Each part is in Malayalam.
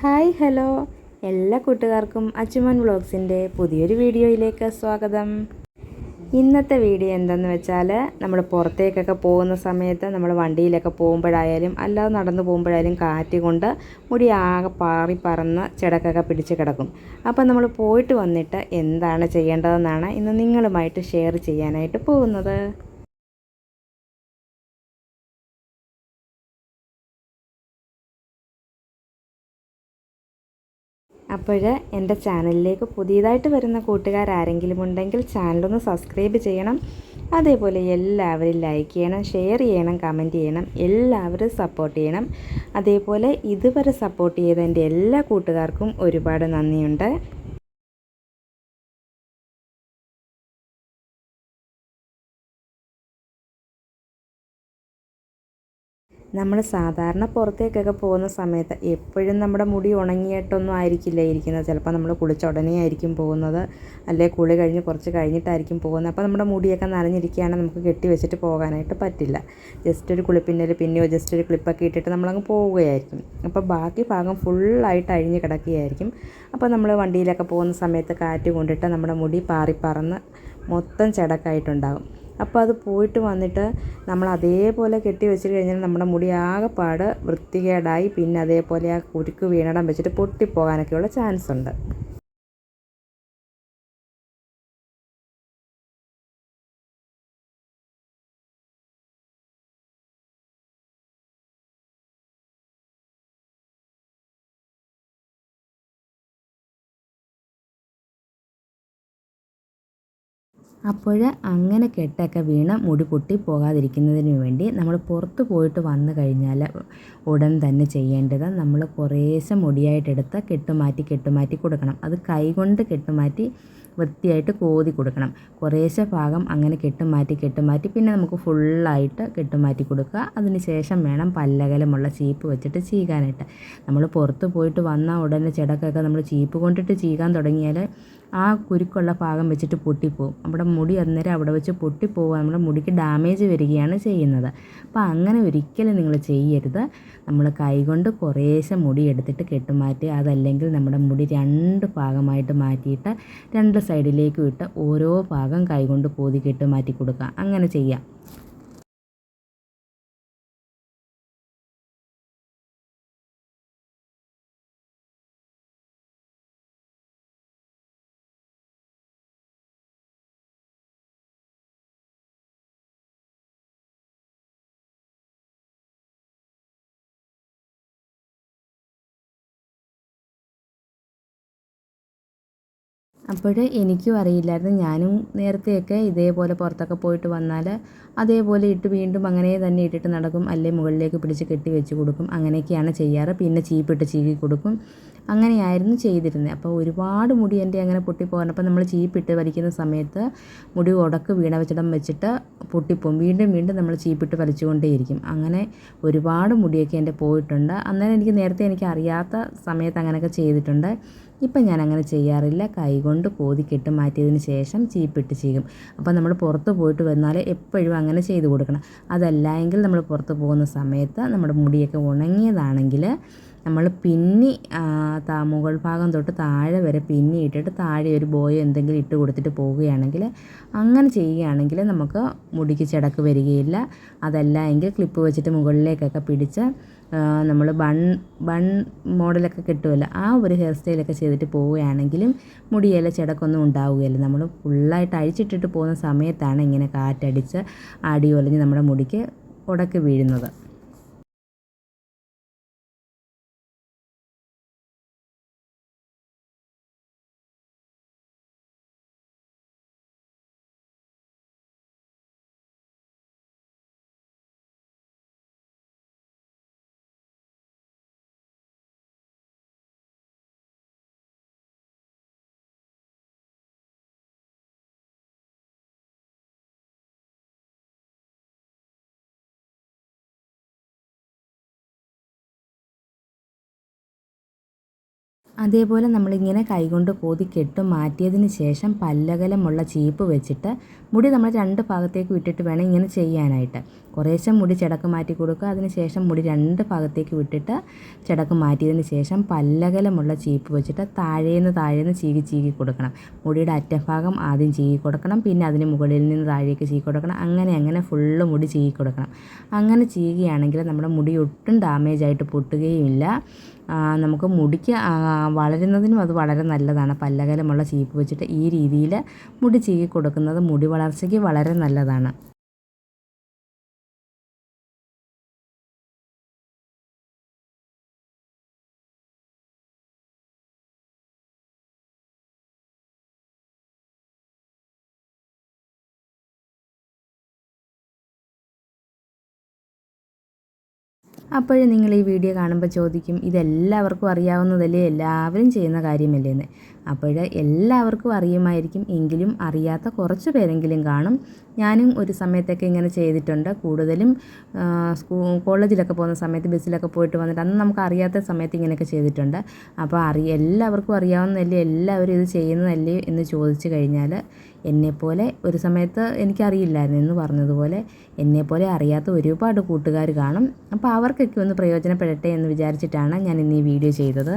Hi hello. എല്ലാ കൂട്ടുകാർക്കും അച്ചുമൻ വ്ളോഗ്സിന്റെ പുതിയൊരു വീഡിയോയിലേക്ക് സ്വാഗതം. ഇന്നത്തെ വീഡിയോ എന്തെന്ന് വെച്ചാൽ നമ്മൾ പുറത്തേക്കൊക്കെ പോകുന്ന സമയത്ത് നമ്മൾ വണ്ടിയിലൊക്കെ പോകുമ്പോഴായാലും അല്ലാതെ നടന്നു പോകുമ്പോഴായാലും കാറ്റ് കൊണ്ട് മുടി ആകെ പാറി പറന്ന് ചെടക്കൊക്കെ പിടിച്ച് കിടക്കും. അപ്പോൾ നമ്മൾ പോയിട്ട് വന്നിട്ട് എന്താണ് ചെയ്യേണ്ടതെന്നാണ് ഇന്ന് നിങ്ങളുമായിട്ട് ഷെയർ ചെയ്യാനായിട്ട് പോകുന്നത്. അപ്പോൾ എന്റെ ചാനലിലേക്ക് പുതിയതായിട്ട് വരുന്ന കൂട്ടുകാർ ആരെങ്കിലും ഉണ്ടെങ്കിൽ ചാനലൊന്ന് സബ്സ്ക്രൈബ് ചെയ്യണം. അതേപോലെ എല്ലാവരും ലൈക്ക് ചെയ്യണം ഷെയർ ചെയ്യണം കമന്റ് ചെയ്യണം എല്ലാവരും സപ്പോർട്ട് ചെയ്യണം. അതേപോലെ ഇതുവരെ സപ്പോർട്ട് ചെയ്ത എന്റെ എല്ലാ കൂട്ടുകാർക്കും ഒരുപാട് നന്ദിയുണ്ട്. നമ്മൾ സാധാരണ പുറത്തേക്കൊക്കെ പോകുന്ന സമയത്ത് എപ്പോഴും നമ്മുടെ മുടി ഉണങ്ങിയിട്ടൊന്നും ആയിരിക്കില്ല ഇരിക്കുന്നത്. ചിലപ്പോൾ നമ്മൾ കുളിച്ച ഉടനെ ആയിരിക്കും പോകുന്നത്. അല്ലെങ്കിൽ കുളി കഴിഞ്ഞ് കുറച്ച് കഴിഞ്ഞിട്ടായിരിക്കും പോകുന്നത്. അപ്പോൾ നമ്മുടെ മുടിയൊക്കെ നനഞ്ഞിരിക്കുകയാണെങ്കിൽ നമുക്ക് കെട്ടി വെച്ചിട്ട് പോകാനായിട്ട് പറ്റില്ല. ജസ്റ്റ് ഒരു കുളിപ്പിന്നൽ പിന്നെയോ ജസ്റ്റ് ഒരു ക്ലിപ്പൊക്കെ ഇട്ടിട്ട് നമ്മളങ്ങ് പോവുകയായിരിക്കും. അപ്പോൾ ബാക്കി ഭാഗം ഫുള്ളായിട്ട് അഴിഞ്ഞ് കിടക്കുകയായിരിക്കും. അപ്പോൾ നമ്മൾ വണ്ടിയിലൊക്കെ പോകുന്ന സമയത്ത് കാറ്റ് കൊണ്ടിട്ട് നമ്മുടെ മുടി പാറിപ്പറന്ന് മൊത്തം ചടക്കായിട്ടുണ്ടാകും. അപ്പോൾ അത് പോയിട്ട് വന്നിട്ട് നമ്മൾ അതേപോലെ കെട്ടി വെച്ച് കഴിഞ്ഞാൽ നമ്മുടെ മുടി ആകെപ്പാട് വൃത്തികേടായി പിന്നെ അതേപോലെ ആ കുരുക്ക് വീണടം വെച്ചിട്ട് പൊട്ടിപ്പോകാനൊക്കെയുള്ള ചാൻസ് ഉണ്ട് അപ്പോൾ അങ്ങനെ കെട്ടൊക്കെ വീണ് മുടി പൊട്ടി പോകാതിരിക്കുന്നതിന് വേണ്ടി നമ്മൾ പുറത്ത് പോയിട്ട് വന്നു കഴിഞ്ഞാൽ ഉടൻ തന്നെ ചെയ്യേണ്ടത് നമ്മൾ കുറേശ്ശെ മുടിയായിട്ടെടുത്ത് കെട്ടുമാറ്റി കെട്ടുമാറ്റി കൊടുക്കണം. അത് കൈകൊണ്ട് കെട്ടുമാറ്റി വൃത്തിയായിട്ട് കോതി കൊടുക്കണം. കുറേശ്ശെ ഭാഗം അങ്ങനെ കെട്ടുമാറ്റി കെട്ടുമാറ്റി പിന്നെ നമുക്ക് ഫുള്ളായിട്ട് കെട്ടുമാറ്റി കൊടുക്കുക. അതിന് ശേഷം വേണം പല്ലകലമുള്ള ചീപ്പ് വെച്ചിട്ട് ചീകാനായിട്ട്. നമ്മൾ പുറത്ത് പോയിട്ട് വന്ന ഉടനെ ചെടക്കൊക്കെ നമ്മൾ ചീപ്പ് കൊണ്ടിട്ട് ചീകാൻ തുടങ്ങിയാൽ ആ കുരുക്കുള്ള ഭാഗം വെച്ചിട്ട് പൊട്ടിപ്പോവും. നമ്മുടെ മുടി അന്നേരം അവിടെ വെച്ച് പൊട്ടിപ്പോവുക നമ്മുടെ മുടിക്ക് ഡാമേജ് വരികയാണ് ചെയ്യുന്നത്. അപ്പോൾ അങ്ങനെ ഒരിക്കലും നിങ്ങൾ ചെയ്യരുത്. നമ്മൾ കൈകൊണ്ട് കുറേശ്ശെ മുടി എടുത്തിട്ട് കെട്ടുമാറ്റി അതല്ലെങ്കിൽ നമ്മുടെ മുടി രണ്ട് ഭാഗമായിട്ട് മാറ്റിയിട്ട് രണ്ട് സൈഡിലേക്കും ഇട്ട് ഓരോ ഭാഗം കൈകൊണ്ട് കോതി കെട്ടുമാറ്റി കൊടുക്കുക. അങ്ങനെ ചെയ്യാം. അപ്പോൾ എനിക്കും അറിയില്ലായിരുന്നു. ഞാനും നേരത്തെയൊക്കെ ഇതേപോലെ പുറത്തൊക്കെ പോയിട്ട് വന്നാൽ അതേപോലെ ഇട്ട് വീണ്ടും അങ്ങനെ തന്നെ ഇട്ടിട്ട് നടക്കും. അല്ലെ മുകളിലേക്ക് പിടിച്ച് കെട്ടി വെച്ച് കൊടുക്കും. അങ്ങനെയൊക്കെയാണ് ചെയ്യാറ്. പിന്നെ ചീപ്പിട്ട് ചീകി കൊടുക്കും. അങ്ങനെയായിരുന്നു ചെയ്തിരുന്നത്. അപ്പോൾ ഒരുപാട് മുടി എന്റെ അങ്ങനെ പൊട്ടിപ്പോകാൻ അപ്പോൾ നമ്മൾ ചീപ്പിട്ട് വലിക്കുന്ന സമയത്ത് മുടി ഉടക്ക് വീണ വെച്ചിടം വെച്ചിട്ട് പൊട്ടിപ്പോകും. വീണ്ടും വീണ്ടും നമ്മൾ ചീപ്പിട്ട് വലിച്ചുകൊണ്ടേയിരിക്കും. അങ്ങനെ ഒരുപാട് മുടിയൊക്കെ എന്റെ പോയിട്ടുണ്ട്. അന്നേരം എനിക്ക് നേരത്തെ എനിക്ക് അറിയാത്ത സമയത്ത് അങ്ങനെയൊക്കെ ചെയ്തിട്ടുണ്ട്. ഇപ്പം ഞാൻ അങ്ങനെ ചെയ്യാറില്ല. കൈകൊണ്ട് കോതി കെട്ട് മാറ്റിയതിന് ശേഷം ചീപ്പിട്ട് ചെയ്യും. അപ്പോൾ നമ്മൾ പുറത്ത് പോയിട്ട് വന്നാൽ എപ്പോഴും അങ്ങനെ ചെയ്ത് കൊടുക്കണം. അതല്ല എങ്കിൽ നമ്മൾ പുറത്ത് പോകുന്ന സമയത്ത് നമ്മുടെ മുടിയൊക്കെ ഉണങ്ങിയതാണെങ്കിൽ നമ്മൾ പിന്നി മുകൾ ഭാഗം തൊട്ട് താഴെ വരെ പിന്നി ഇട്ടിട്ട് താഴെ ഒരു ബോയോ എന്തെങ്കിലും ഇട്ട് കൊടുത്തിട്ട് പോവുകയാണെങ്കിൽ അങ്ങനെ ചെയ്യുകയാണെങ്കിൽ നമുക്ക് മുടിക്ക് ചടക്ക് വരികയില്ല. അതല്ല എങ്കിൽ ക്ലിപ്പ് വെച്ചിട്ട് മുകളിലേക്കൊക്കെ പിടിച്ച് നമ്മൾ ബൺ ബൺ മോഡലൊക്കെ കിട്ടുമല്ലോ ആ ഒരു ഹെയർ സ്റ്റൈലൊക്കെ ചെയ്തിട്ട് പോവുകയാണെങ്കിലും മുടിയിലെ ചെടക്കൊന്നും ഉണ്ടാവുകയില്ല. നമ്മൾ ഫുള്ളായിട്ട് അഴിച്ചിട്ടിട്ട് പോകുന്ന സമയത്താണ് ഇങ്ങനെ കാറ്റടിച്ച് അടി നമ്മുടെ മുടിക്ക് ഉടക്ക് വീഴുന്നത്. അതേപോലെ നമ്മളിങ്ങനെ കൈകൊണ്ട് കോതി കെട്ടും മാറ്റിയതിന് ശേഷം പല്ലകലമുള്ള ചീപ്പ് വെച്ചിട്ട് മുടി നമ്മൾ രണ്ട് ഭാഗത്തേക്ക് വിട്ടിട്ട് വേണം ഇങ്ങനെ ചെയ്യാനായിട്ട്. കുറേശ്ശെ മുടി ചെടക്ക് മാറ്റി കൊടുക്കുക അതിനുശേഷം മുടി രണ്ട് ഭാഗത്തേക്ക് വിട്ടിട്ട് ചെടക്ക് മാറ്റിയതിന് ശേഷം പല്ലകലമുള്ള ചീപ്പ് വെച്ചിട്ട് താഴേന്ന് താഴേന്ന് ചീകി ചീകി കൊടുക്കണം. മുടിയുടെ അറ്റഭാഗം ആദ്യം ചീകി കൊടുക്കണം പിന്നെ അതിന് മുകളിൽ നിന്ന് താഴേക്ക് ചീകി കൊടുക്കണം. അങ്ങനെ അങ്ങനെ ഫുള്ള് മുടി ചീകി കൊടുക്കണം. അങ്ങനെ ചീകുകയാണെങ്കിൽ നമ്മുടെ മുടി ഒട്ടും ഡാമേജ് ആയിട്ട് പൊട്ടുകയുമില്ല. നമുക്ക് മുടിക്ക് വളരുന്നതിനും അത് വളരെ നല്ലതാണ്. പല്ലകലമുള്ള ചീപ്പ് വെച്ചിട്ട് ഈ രീതിയിൽ മുടി ചീകി കൊടുക്കുന്നത് മുടി വളർച്ചയ്ക്ക് വളരെ നല്ലതാണ്. അപ്പോഴും നിങ്ങൾ ഈ വീഡിയോ കാണുമ്പോൾ ചോദിക്കും ഇതെല്ലാവർക്കും അറിയാവുന്നതല്ലേ? എല്ലാവരും ചെയ്യുന്ന കാര്യമല്ലേ എന്ന് അപ്പോൾ എല്ലാവർക്കും അറിയുമായിരിക്കും. എങ്കിലും അറിയാത്ത കുറച്ച് പേരെങ്കിലും കാണും. ഞാനും ഒരു സമയത്തൊക്കെ ഇങ്ങനെ ചെയ്തിട്ടുണ്ട്. കൂടുതലും സ്കൂ കോളേജിലൊക്കെ പോകുന്ന സമയത്ത് ബസ്സിലൊക്കെ പോയിട്ട് വന്നിട്ട് അന്ന് നമുക്ക് അറിയാത്ത സമയത്ത് ഇങ്ങനെയൊക്കെ ചെയ്തിട്ടുണ്ട്. അപ്പോൾ അറിയ എല്ലാവർക്കും അറിയാവുന്നതല്ലേ എല്ലാവരും ഇത് ചെയ്യുന്നതല്ലേ എന്ന് ചോദിച്ചു കഴിഞ്ഞാൽ എന്നെപ്പോലെ ഒരു സമയത്ത് എനിക്കറിയില്ലായിരുന്നു എന്ന് പറഞ്ഞതുപോലെ എന്നെപ്പോലെ അറിയാത്ത ഒരുപാട് കൂട്ടുകാർ കാണും. അപ്പോൾ അവർക്കൊക്കെ ഒന്ന് പ്രയോജനപ്പെടട്ടെ എന്ന് വിചാരിച്ചിട്ടാണ് ഞാൻ ഇന്ന് ഈ വീഡിയോ ചെയ്തത്.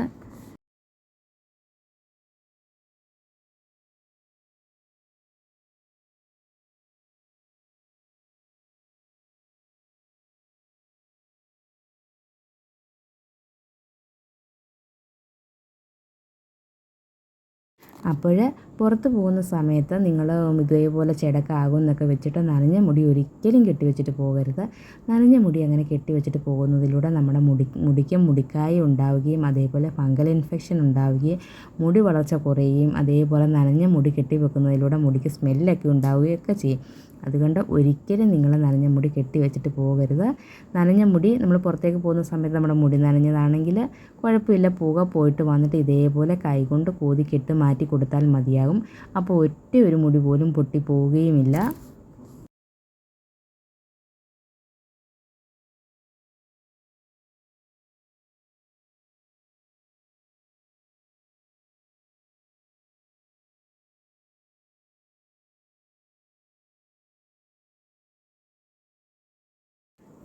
അപ്പോൾ പുറത്ത് പോകുന്ന സമയത്ത് നിങ്ങൾ ഇതേപോലെ ചെടക്കാകും എന്നൊക്കെ വെച്ചിട്ട് നനഞ്ഞ മുടി ഒരിക്കലും കെട്ടി വെച്ചിട്ട് പോകരുത്. നനഞ്ഞ മുടി അങ്ങനെ കെട്ടി വെച്ചിട്ട് പോകുന്നതിലൂടെ നമ്മുടെ മുടി മുടിക്ക് മുടിക്കായ ഉണ്ടാവുകയും അതേപോലെ ഫംഗൽ ഇൻഫെക്ഷൻ ഉണ്ടാവുകയും മുടി വളർച്ച കുറയുകയും അതേപോലെ നനഞ്ഞ മുടി കെട്ടി വെക്കുന്നതിലൂടെ മുടിക്ക് സ്മെല്ലൊക്കെ ഉണ്ടാവുകയൊക്കെ ചെയ്യും. അതുകൊണ്ട് ഒരിക്കലും നിങ്ങൾ നനഞ്ഞ മുടി കെട്ടി വെച്ചിട്ട് പോകരുത്. നനഞ്ഞ മുടി നമ്മൾ പുറത്തേക്ക് പോകുന്ന സമയത്ത് നമ്മുടെ മുടി നനഞ്ഞതാണെങ്കിൽ കുഴപ്പമില്ല. പുക പോയിട്ട് വന്നിട്ട് ഇതേപോലെ കൈകൊണ്ട് കോതി കെട്ട് മാറ്റി കൊടുത്താൽ മതിയാകും. അപ്പോൾ ഒറ്റ ഒരു മുടി പോലും പൊട്ടി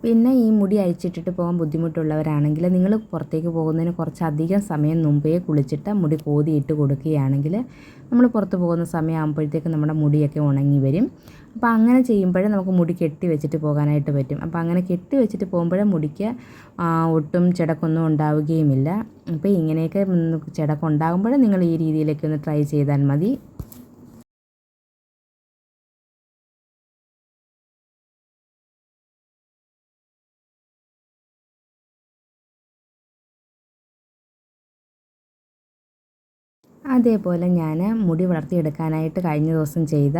പിന്നെ ഈ മുടി അഴിച്ചിട്ടിട്ട് പോകാൻ ബുദ്ധിമുട്ടുള്ളവരാണെങ്കിൽ നിങ്ങൾ പുറത്തേക്ക് പോകുന്നതിന് കുറച്ചധികം സമയം മുമ്പേ കുളിച്ചിട്ട് മുടി കോതിയിട്ട് കൊടുക്കുകയാണെങ്കിൽ നമ്മൾ പുറത്ത് പോകുന്ന സമയമാകുമ്പോഴത്തേക്ക് നമ്മുടെ മുടിയൊക്കെ ഉണങ്ങി വരും. അപ്പോൾ അങ്ങനെ ചെയ്യുമ്പോഴേ നമുക്ക് മുടി കെട്ടി വെച്ചിട്ട് പോകാനായിട്ട് പറ്റും. അപ്പോൾ അങ്ങനെ കെട്ടി വെച്ചിട്ട് പോകുമ്പോഴേ മുടിക്ക് ഒട്ടും ചിടക്കൊന്നും ഉണ്ടാവുകയുമില്ല. അപ്പോൾ ഇങ്ങനെയൊക്കെ ചിടക്കുണ്ടാകുമ്പോഴേ നിങ്ങൾ ഈ രീതിയിലൊക്കെ ഒന്ന് ട്രൈ ചെയ്താൽ മതി. അതേപോലെ ഞാൻ മുടി വളർത്തിയെടുക്കാനായിട്ട് കഴിഞ്ഞ ദിവസം ചെയ്ത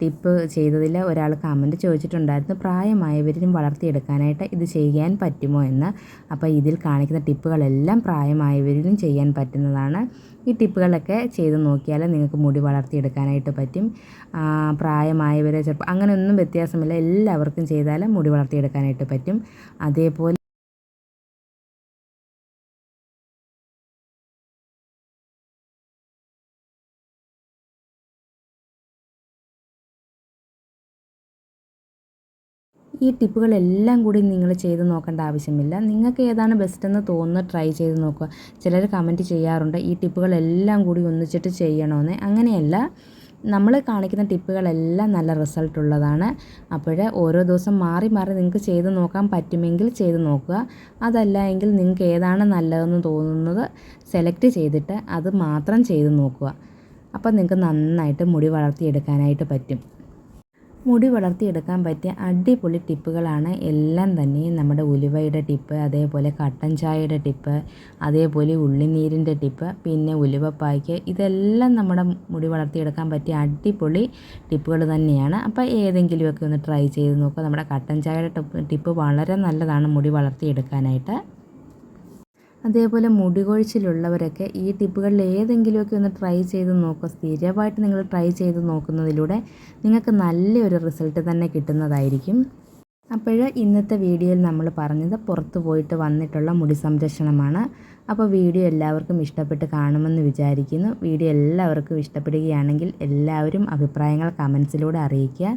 ടിപ്പ് ചെയ്തതിൽ ഒരാൾ കമന്റ് ചോദിച്ചിട്ടുണ്ടായിരുന്നു. പ്രായമായവരും വളർത്തിയെടുക്കാനായിട്ട് ഇത് ചെയ്യാൻ പറ്റുമോ എന്ന്. അപ്പോൾ ഇതിൽ കാണിക്കുന്ന ടിപ്പുകളെല്ലാം പ്രായമായവരിലും ചെയ്യാൻ പറ്റുന്നതാണ്. ഈ ടിപ്പുകളൊക്കെ ചെയ്ത് നോക്കിയാൽ നിങ്ങൾക്ക് മുടി വളർത്തിയെടുക്കാനായിട്ട് പറ്റും. പ്രായമായവരെ ചിലപ്പോൾ അങ്ങനെയൊന്നും വ്യത്യാസമില്ല. എല്ലാവർക്കും ചെയ്താൽ മുടി വളർത്തിയെടുക്കാനായിട്ട് പറ്റും. അതേപോലെ ഈ ടിപ്പുകളെല്ലാം കൂടി നിങ്ങൾ ചെയ്ത് നോക്കേണ്ട ആവശ്യമില്ല. നിങ്ങൾക്ക് ഏതാണ് ബെസ്റ്റ് എന്ന് തോന്നുന്ന ട്രൈ ചെയ്ത് നോക്കുക. ചിലർ കമന്റ് ചെയ്യാറുണ്ട് ഈ ടിപ്പുകളെല്ലാം കൂടി ഒന്നിച്ചിട്ട് ചെയ്യണമെന്ന് അങ്ങനെയല്ല. നമ്മൾ കാണിക്കുന്ന ടിപ്പുകളെല്ലാം നല്ല റിസൾട്ട് ഉള്ളതാണ്. അപ്പോൾ ഓരോ ദിവസം മാറി മാറി നിങ്ങൾക്ക് ചെയ്ത് നോക്കാൻ പറ്റുമെങ്കിൽ ചെയ്ത് നോക്കുക. അതല്ല എങ്കിൽ നിങ്ങൾക്ക് ഏതാണ് നല്ലതെന്ന് തോന്നുന്നത് സെലക്ട് ചെയ്തിട്ട് അത് മാത്രം ചെയ്ത് നോക്കുക. അപ്പോൾ നിങ്ങൾക്ക് നന്നായിട്ട് മുടി വളർത്തിയെടുക്കാനായിട്ട് പറ്റും. മുടി വളർത്തിയെടുക്കാൻ പറ്റിയ അടിപൊളി ടിപ്പുകളാണ് എല്ലാം തന്നെ നമ്മുടെ ഉലുവയുടെ ടിപ്പ് അതേപോലെ കട്ടൻ ചായയുടെ ടിപ്പ് അതേപോലെ ഉള്ളിനീരിന്റെ ടിപ്പ് പിന്നെ ഉലുവപ്പായ്ക്ക് ഇതെല്ലാം നമ്മുടെ മുടി വളർത്തിയെടുക്കാൻ പറ്റിയ അടിപൊളി ടിപ്പുകൾ തന്നെയാണ്. അപ്പോൾ ഏതെങ്കിലുമൊക്കെ ഒന്ന് ട്രൈ ചെയ്ത് നോക്കുക. നമ്മുടെ കട്ടൻ ചായയുടെ ടിപ്പ് വളരെ നല്ലതാണ് മുടി വളർത്തിയെടുക്കാനായിട്ട്. അതേപോലെ മുടി കൊഴിച്ചിലുള്ളവരൊക്കെ ഈ ടിപ്പുകളിൽ ഏതെങ്കിലുമൊക്കെ ഒന്ന് ട്രൈ ചെയ്ത് നോക്കുക സ്ഥിരമായിട്ട് നിങ്ങൾ ട്രൈ ചെയ്ത് നോക്കുന്നതിലൂടെ നിങ്ങൾക്ക് നല്ലൊരു റിസൾട്ട് തന്നെ കിട്ടുന്നതായിരിക്കും. അപ്പോൾ ഇന്നത്തെ വീഡിയോയിൽ നമ്മൾ പറഞ്ഞത് പുറത്ത് പോയിട്ട് വന്നിട്ടുള്ള മുടി സംരക്ഷണമാണ്. അപ്പോൾ വീഡിയോ എല്ലാവർക്കും ഇഷ്ടപ്പെട്ട് കാണുമെന്ന് വിചാരിക്കുന്നു. വീഡിയോ എല്ലാവർക്കും ഇഷ്ടപ്പെടുകയാണെങ്കിൽ എല്ലാവരും അഭിപ്രായങ്ങൾ കമൻസിലൂടെ അറിയിക്കുക.